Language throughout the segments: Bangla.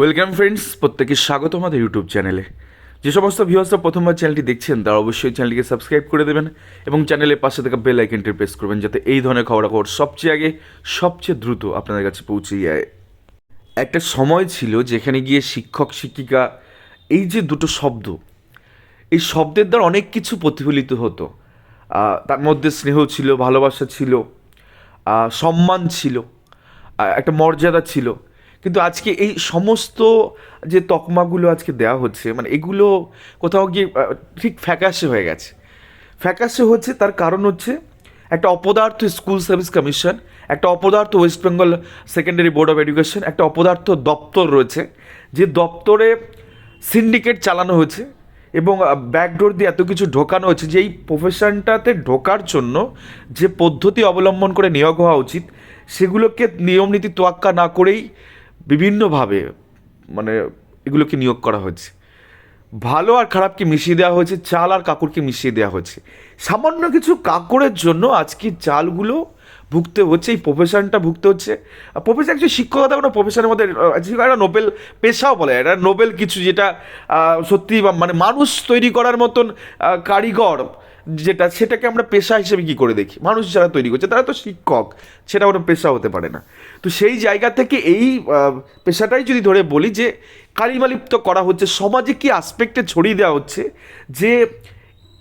ওয়েলকাম ফ্রেন্ডস প্রত্যেকে স্বাগত আমাদের ইউটিউব চ্যানেলে যে সমস্ত ভিউয়ার্সরা প্রথমবার চ্যানেলটি দেখছেন, তারা অবশ্যই চ্যানেলটিকে সাবস্ক্রাইব করে দেবেন এবং চ্যানেলের পাশে থাকা বেল আইকনটি প্রেস করবেন যাতে এই ধরনের খবরাখবর সবচেয়ে আগে, সবচেয়ে দ্রুত আপনাদের কাছে পৌঁছে যায়। একটা সময় ছিল যেখানে গিয়ে শিক্ষক, শিক্ষিকা, এই যে দুটো শব্দ, এই শব্দের দ্বারা অনেক কিছু প্রতিফলিত হতো। তার মধ্যে স্নেহ ছিল, ভালোবাসা ছিল সম্মান ছিল একটা মর্যাদা ছিল। কিন্তু আজকে এই সমস্ত যে তকমাগুলো আজকে দেওয়া হচ্ছে মানে এগুলো কোথাও গিয়ে ঠিক ফ্যাকাশে হয়ে গেছে। ফ্যাকাশে হচ্ছে, তার কারণ হচ্ছে একটা অপদার্থ স্কুল সার্ভিস কমিশন, একটা অপদার্থ West Bengal secondary board of education, একটা অপদার্থ দপ্তর রয়েছে, যে দপ্তরে সিন্ডিকেট চালানো হয়েছে এবং ব্যাকডোর দিয়ে এত কিছু ঢোকানো হয়েছে যে এই প্রফেশনটাতে ঢোকার জন্য যে পদ্ধতি অবলম্বন করে নিয়োগ হওয়া উচিত, সেগুলোকে নিয়মনীতি তোয়াক্কা না করেই বিভিন্নভাবে মানে এগুলোকে নিয়োগ করা হয়েছে। ভালো আর খারাপকে মিশিয়ে দেওয়া হয়েছে, চাল আর কাকুরকে মিশিয়ে দেওয়া হয়েছে। সামান্য কিছু কাকড়ের জন্য আজকে চালগুলো ভুগতে হচ্ছে, এই প্রফেশনটা ভুগতে হচ্ছে। প্রফেশন অ্যাকচুয়ালি শিক্ষকতা কোনো প্রফেশনের মধ্যে একটা নোবেল পেশাও বলে এটা নোবেল কিছু যেটা সত্যি মানে মানুষ তৈরি করার মতন কারিগর যেটা সেটাকে আমরা পেশা হিসেবে কি করে দেখি? মানুষ যারা তৈরি করছে, তারা তো শিক্ষক, সেটা কোনো পেশা হতে পারে না। তো সেই জায়গা থেকে এই পেশাটাই যদি ধরে বলি যে, কালিমালিপ্ত করা হচ্ছে, সমাজে কি আসপেক্টে ছড়িয়ে দেওয়া হচ্ছে? যে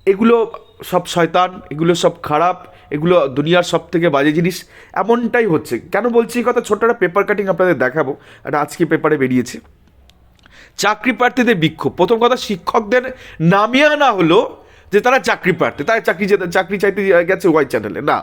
এগুলো সব শয়তান, এগুলো সব খারাপ, এগুলো দুনিয়ার সব থেকে বাজে জিনিস, এমনটাই হচ্ছে। কেন বলছি এই কথা? ছোট্ট একটা পেপার কাটিং আপনাদের দেখাবো একটা আজকে পেপারে বেরিয়েছে। চাকরি প্রার্থীদের বিক্ষোভ। প্রথম কথা, শিক্ষকদের নামিয়ে আনা হলো যে তারা চাকরি প্রার্থী তারা চাকরি চাকরি চাইতে গেছে ওয়াই চ্যানেলে না।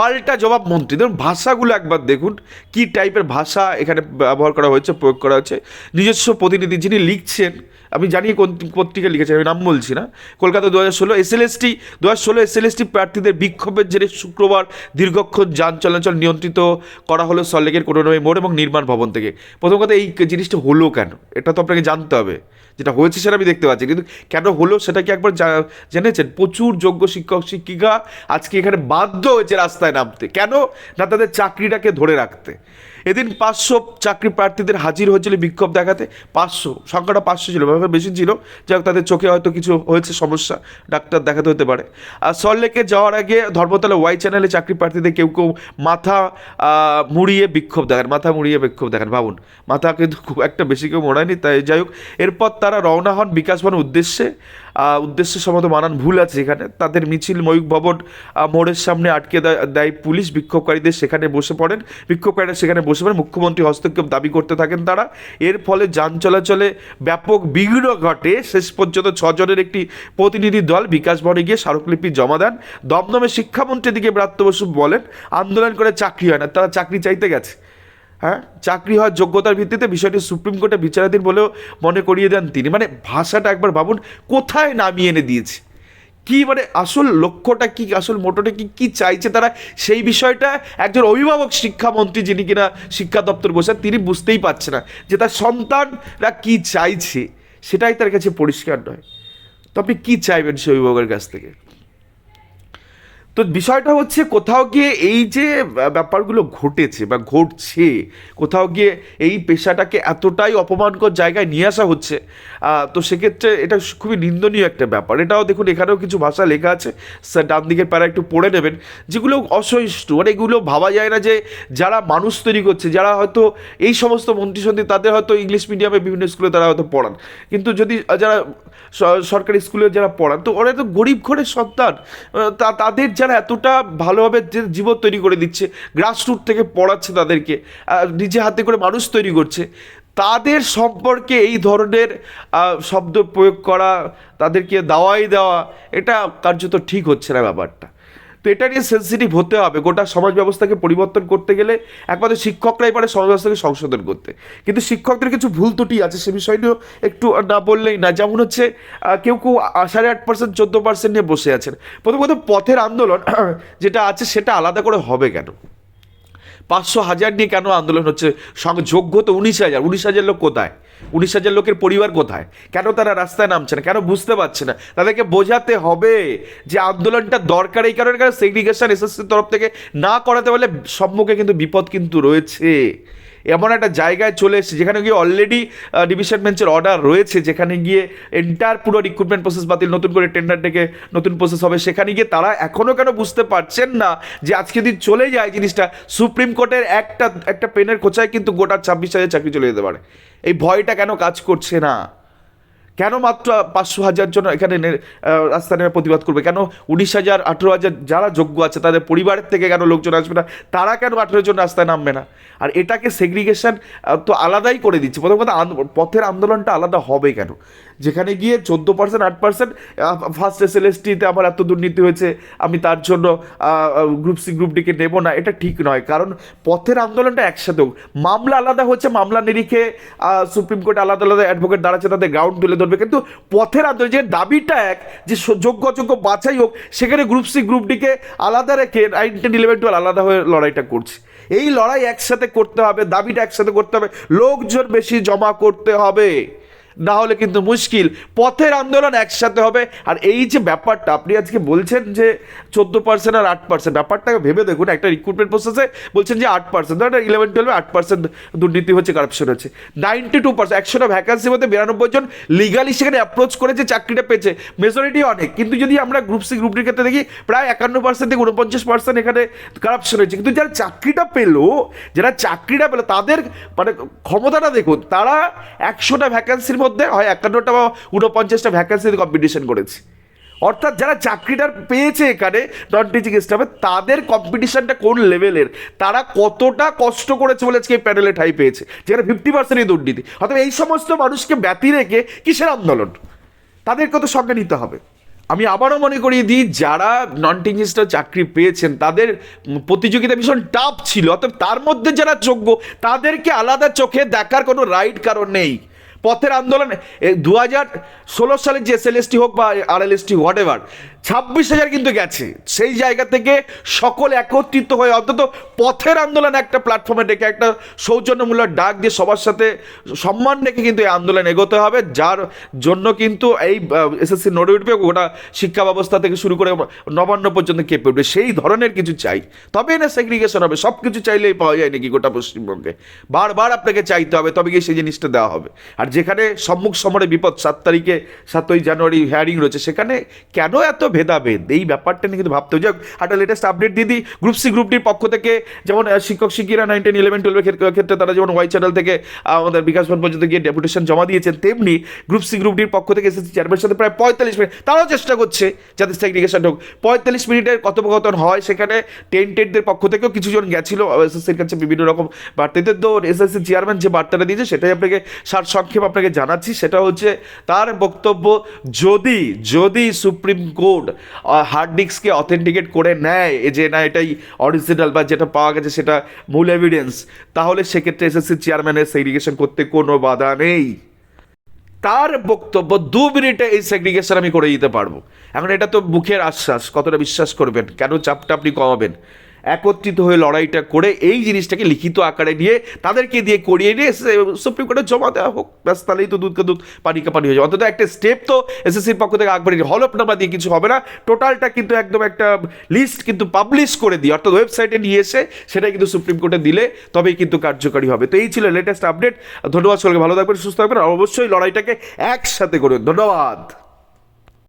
পাল্টা জবাব মন্ত্রী। ধরুন ভাষাগুলো একবার দেখুন, কি টাইপের ভাষা এখানে ব্যবহার করা হয়েছে, প্রয়োগ করা হয়েছে। নিজস্ব প্রতিনিধি যিনি লিখছেন আমি জানি কোন পত্রিকা লিখেছেন, আমি নাম বলছি না। কলকাতা দু হাজার ষোলো এস এল এসএলএসটি, দু হাজার ষোলো এসএলএসটি প্রার্থীদের বিক্ষোভের জেরে শুক্রবার দীর্ঘক্ষণ যান চলাচল নিয়ন্ত্রিত করা হলো সল্লেকের করোনয় মোড় এবং নির্মাণ ভবন থেকে। প্রথম কথা, এই জিনিসটা হলো কেন? এটা তো আপনাকে জানতে হবে। যেটা হয়েছে সেটা আমি দেখতে পাচ্ছি, কিন্তু কেন হলো সেটা কি একবার জেনেছেন? প্রচুর যোগ্য শিক্ষক, শিক্ষিকা আজকে এখানে বাধ্য হয়েছে রাস্তায় নামতে। কেন? না তাদের চাকরিটাকে ধরে রাখতে। এদিন পাঁচশো চাকরি প্রার্থীদের হাজির হয়েছিল বিক্ষোভ দেখাতে। পাঁচশো, সংখ্যাটা পাঁচশো ছিল বেশি ছিল। যাই হোক, তাদের চোখে হয়তো কিছু হয়েছে, সমস্যা, ডাক্তার দেখাতে হতে পারে। আর সল্লেকে যাওয়ার আগে ধর্মতলা ওয়াই চ্যানেলে চাকরি প্রার্থীদের কেউ কেউ মাথা মুড়িয়ে বিক্ষোভ দেখান, মাথা মুড়িয়ে বিক্ষোভ দেখান, ভাবুন। মাথা কিন্তু খুব একটা বেশি কেউ মোড়ায়নি, তাই যাই হোক, এরপর তারা রওনা হন বিকাশ উদ্দেশ্যে। উদ্দেশ্যে সম্ভবত মানান ভুল আছে এখানে তাদের মিছিল ময়ূক ভবন মোড়ের সামনে আটকে দেয়- পুলিশ, বিক্ষোভকারীদের সেখানে বসে পড়েন। বিক্ষোভকারীরা সেখানে বসে পড়েন। মুখ্যমন্ত্রী হস্তক্ষেপ দাবি করতে থাকেন তারা। এর ফলে যান চলাচলে ব্যাপক বিঘ্ন ঘটে। শেষ পর্যন্ত ছজনের একটি প্রতিনিধি দল বিকাশ ভবনে গিয়ে স্মারকলিপি জমা দেন। দমদমে শিক্ষামন্ত্রীর দিকে ব্রাত্য বসু বলেন, আন্দোলন করে চাকরি হয় না, তারা চাকরি চাইতে গেছে। হ্যাঁ চাকরি হওয়ার যোগ্যতার ভিত্তিতে বিষয়টি সুপ্রিম কোর্টে বিচারাধীন বলেও মনে করিয়ে দেন তিনি। মানে ভাষাটা একবার ভাবুন, কোথায় নামিয়ে এনে দিয়েছে? কি মানে আসল লক্ষ্যটা কি, আসল মোটোটা কি কি চাইছে তারা? সেই বিষয়টা একজন অভিভাবক শিক্ষামন্ত্রী যিনি কিনা শিক্ষা দপ্তর বসে, তিনি বুঝতেই পারছে না যে তার সন্তানরা কি চাইছে। সেটাই তার কাছে পরিষ্কার নয়। তো আপনি কি চাইবেন সেই অভিভাবকের কাছ থেকে? তো বিষয়টা হচ্ছে কোথাও গিয়ে এই যে ব্যাপারগুলো ঘটেছে বা ঘটছে, কোথাও গিয়ে এই পেশাটাকে এতটাই অপমানকর জায়গায় নিয়ে আসা হচ্ছে তো সেক্ষেত্রে এটা খুবই নিন্দনীয় একটা ব্যাপার। এটাও দেখুন, এখানেও কিছু ভাষা লেখা আছে স্যার ডান দিকের প্যারা একটু পড়ে নেবেন, যেগুলো অসহিষ্ণু মানে এগুলো ভাবা যায় না যে যারা মানুষ তৈরি করছে, যারা হয়তো এই সমস্ত মন্ত্রী সন্ত্রী তাদের হয়তো ইংলিশ মিডিয়ামে বিভিন্ন স্কুলে তারা হয়তো পড়ান। কিন্তু যদি যারা সরকারি স্কুলে যারা পড়ান, তো ওরা তো গরিব ঘরের সন্তান তা, তাদের যারা এতটা ভালোভাবে যে জীবন তৈরি করে দিচ্ছে গ্রাসরুট থেকে পড়াচ্ছে তাদেরকে নিজে হাতে করে মানুষ তৈরি করছে, তাদের সম্পর্কে এই ধরনের শব্দ প্রয়োগ করা, তাদেরকে দাওয়াই দেওয়া, এটা কার্যত ঠিক হচ্ছে না ব্যাপারটা। তো এটা নিয়ে সেন্সিটিভ হতে হবে। গোটা সমাজ ব্যবস্থাকে পরিবর্তন করতে গেলে একমাত্র শিক্ষকরাই পারে সমাজ ব্যবস্থাকে সংশোধন করতে। কিন্তু শিক্ষকদের কিছু ভুল ত্রুটি আছে, সে বিষয় নিয়েও একটু না বললেই না। যেমন হচ্ছে কেউ কেউ সাড়ে আট পার্সেন্ট চোদ্দ পার্সেন্ট নিয়ে বসে আছেন। প্রথম কথা পথের আন্দোলন, যেটা আছে সেটা আলাদা করে হবে কেন? পাঁচশো হাজার নিয়ে কেন আন্দোলন হচ্ছে? যোগ্য তো উনিশ হাজার। উনিশ হাজার লোক কোথায়? উনিশ হাজার লোকের পরিবার কোথায়? কেন তারা রাস্তায় নামছে না? কেন বুঝতে পারছে না? তাদেরকে বোঝাতে হবে যে আন্দোলনটা দরকার এই কারণে, কারণ সেগ্রিগেশন এসএসসির তরফ থেকে না করাতে পারলে সম্মুখে কিন্তু বিপদ কিন্তু রয়েছে। এমন একটা জায়গায় চলে এসেছে, যেখানে গিয়ে অলরেডি ডিভিশন বেঞ্চের অর্ডার রয়েছে, যেখানে গিয়ে এন্টার পুরো রিক্রুটমেন্ট প্রসেস বাতিল, নতুন করে টেন্ডার ডেকে নতুন প্রসেস হবে। সেখানে গিয়ে তারা এখনও কেন বুঝতে পারছেন না যে আজকে দিন চলে যায় জিনিসটা, সুপ্রিম কোর্টের একটা একটা পেনের খোঁচায় কিন্তু গোটা ছাব্বিশ হাজার চাকরি চলে যেতে পারে। এই ভয়টা কেন কাজ করছে না? কেন মাত্র পাঁচশো হাজার জন এখানে রাস্তা নেমে প্রতিবাদ করবে? কেন উনিশ হাজার, আঠেরো হাজার যারা যোগ্য আছে, তাদের পরিবারের থেকে কেন লোকজন আসবে না? তারা কেন আঠেরো জন রাস্তায় নামবে না? আর এটাকে সেগ্রিগেশন তো আলাদাই করে দিচ্ছে। প্রথম কথা পথের আন্দোলনটা আলাদা হবে কেন? যেখানে গিয়ে চোদ্দ পার্সেন্ট আট পার্সেন্ট ফার্স্ট এস এল আমার এত দুর্নীতি হয়েছে, আমি তার জন্য গ্রুপ সি গ্রুপ ডিকে নেব না, এটা ঠিক নয়। কারণ পথের আন্দোলনটা একসাথে হোক মামলা আলাদা হচ্ছে, মামলা নিরিখে সুপ্রিম কোর্ট আলাদা আলাদা অ্যাডভোকেট দাঁড়াচ্ছে, তাদের গ্রাউন্ড তুলে ধরবে। কিন্তু পথের আন্দোলন, যে দাবিটা এক, যে যোগ্য অযোগ্য বাছাই হোক, সেখানে গ্রুপ সি গ্রুপ ডিকে আলাদা রেখে নাইন টেন ইলেভেন টুয়েলভ আলাদা হয়ে লড়াইটা করছে। এই লড়াই একসাথে করতে হবে, দাবিটা একসাথে করতে হবে, লোকজন বেশি জমা করতে হবে। না হলে কিন্তু মুশকিল। পথের আন্দোলন একসাথে হবে। আর এই যে ব্যাপারটা, আপনি আজকে বলছেন যে চোদ্দ পার্সেন্ট আর আট পার্সেন্ট ব্যাপারটাকে ভেবে দেখুন, একটা রিক্রুটমেন্ট প্রসেসে বলছেন যে আট পার্সেন্ট ধরেন ইলেভেন টুয়েলভে আট পার্সেন্ট দুর্নীতি হচ্ছে কারাপশন হচ্ছে। নাইনটি টু পার্সেন্ট একশোটা ভ্যাকান্সির মধ্যে বিরানব্বই জন লিগালি সেখানে অ্যাপ্রোচ করেছে চাকরিটা পেয়েছে। মেজরিটি অনেক। কিন্তু যদি আমরা গ্রুপ সি গ্রুপটির ক্ষেত্রে দেখি, প্রায় একান্ন পার্সেন্ট থেকে উনপঞ্চাশ পার্সেন্ট এখানে কারাপশন হয়েছে। কিন্তু যারা চাকরিটা পেল, যারা চাকরিটা পেল, তাদের মানে ক্ষমতাটা দেখুন, তারা একশোটা ভ্যাকান্সির মধ্যে হয় একান্নটা বা উনপঞ্চাশটা ভ্যাকান্সিতে কম্পিটিশন করেছে। অর্থাৎ যারা চাকরিটা পেয়েছে এখানে নন টিচিং স্টাফে তাদের কম্পিটিশনটা কোন লেভেলের তারা কতটা কষ্ট করেছে বলে আজকে এই প্যানেলে ঠাই পেয়েছে? যেখানে ফিফটি পার্সেন্টই দুর্নীতি। অর্থাৎ এই সমস্ত মানুষকে ব্যতি রেখে কিসের আন্দোলন? তাদেরকে তো সঙ্গে নিতে হবে। আমি আবারও মনে করিয়ে দিই, যারা নন টিচিং স্টাফ চাকরি পেয়েছেন, তাদের প্রতিযোগিতা ভীষণ টাফ ছিল। অর্থাৎ তার মধ্যে যারা যোগ্য, তাদেরকে আলাদা চোখে দেখার কোনো রাইট কারণ নেই। পথের আন্দোলন দু হাজার ষোলো সালের যে এস এসটি হোক বা আর এল এসটি হোয়াট এভার ছাব্বিশ হাজার কিন্তু গেছে। সেই জায়গা থেকে সকল একত্রিত হয়ে অন্তত পথের আন্দোলন একটা প্ল্যাটফর্মে ডেকে একটা সৌজন্যমূলক ডাক দিয়ে সবার সাথে সম্মান রেখে কিন্তু এই আন্দোলন এগোতে হবে। যার জন্য কিন্তু এই এসএসসি নড়ে উঠবে, গোটা শিক্ষা ব্যবস্থা থেকে শুরু করে নবান্ন পর্যন্ত কেঁপে উঠবে। সেই ধরনের কিছু চাই। তবে না সেগ্রিগেশন হবে। সব কিছু চাইলেই পাওয়া যায় নাকি গোটা পশ্চিমবঙ্গে? বারবার আপনাকে চাইতে হবে, তবে গিয়ে সেই জিনিসটা দেওয়া হবে। আর যেখানে সম্মুখ সমরে বিপদ, সাত তারিখে সাতই জানুয়ারি হিয়ারিং রয়েছে, সেখানে কেন এত ভেদাভেদ। এই ব্যাপারটা নিয়ে কিন্তু ভাবতে হবে। যাক একটা লেটেস্ট আপডেট দিয়ে দিই। গ্রুপ সি গ্রুপ ডির পক্ষ থেকে যেমন শিক্ষক শিক্ষিরা নাইন টেন ইলেভেন টুয়েলভের ক্ষেত্রে তারা যেমন ওয়াই চ্যানেল থেকে আমাদের বিকাশ ভবন পর্যন্ত গিয়ে ডেপুটেশন জমা দিয়েছেন তেমনি গ্রুপ সি গ্রুপ ডির পক্ষ থেকে এসএসসি চেয়ারম্যানের সাথে প্রায় পঁয়তাল্লিশ মিনিট তারাও চেষ্টা করছে, যাতে সেগ্রিগেশন হোক। পঁয়তাল্লিশ মিনিটের কথোপকথন হয় সেখানে টেন টেটদের পক্ষ থেকেও কিছুজন গেছিল। এসএসসির কাছে বিভিন্ন রকম বার্তাতে। তো এসএসসি চেয়ারম্যান যে বার্তাটা দিয়েছে, সেটাই আপনাকে সার সংক্ষেপ আপনাকে জানাচ্ছি। সেটা হচ্ছে, তার বক্তব্য, যদি যদি সুপ্রিম কোর্ট হার্ড ডিস্ককে অথেন্টিকেট করে নেয় যে না এটাই অরিজিনাল বা যেটা পাওয়া গেছে সেটা মূল এভিডেন্স তাহলে সেক্ষেত্রে এসএসসি চেয়ারম্যানের সেগ্রিগেশন করতে কোনো বাধা নেই। তার বক্তব্য দু মিনিটে এই সেগ্রিগেশন আমি করে দিতে পারব। এখন এটা তো মুখের আশ্বাস, কতটা বিশ্বাস করবেন? কেন চাপটা আপনি কমাবেন? একত্রিত হয়ে লড়াইটা করে এই জিনিসটাকে লিখিত আকারে নিয়ে তাদেরকে দিয়ে করিয়ে নিয়ে সুপ্রিম কোর্টে জমা দেওয়া হোক। ব্যাস, তাহলেই তো দুধকে দুধ পানিকে পানি হয়ে যাবে। অন্তত একটা স্টেপ তো এসএসসির পক্ষ থেকে আগবাড়ি হলফনামা দিয়ে কিছু হবে না। টোটালটা কিন্তু একদম একটা লিস্ট কিন্তু পাবলিশ করে দিই অর্থাৎ ওয়েবসাইটে নিয়ে এসে সেটা কিন্তু সুপ্রিম কোর্টে দিলে তবেই কিন্তু কার্যকারী হবে। তো এই ছিল লেটেস্ট আপডেট ধন্যবাদ সকলকে, ভালো থাকবেন, সুস্থ থাকবেন। আর অবশ্যই লড়াইটাকে একসাথে করুন। ধন্যবাদ।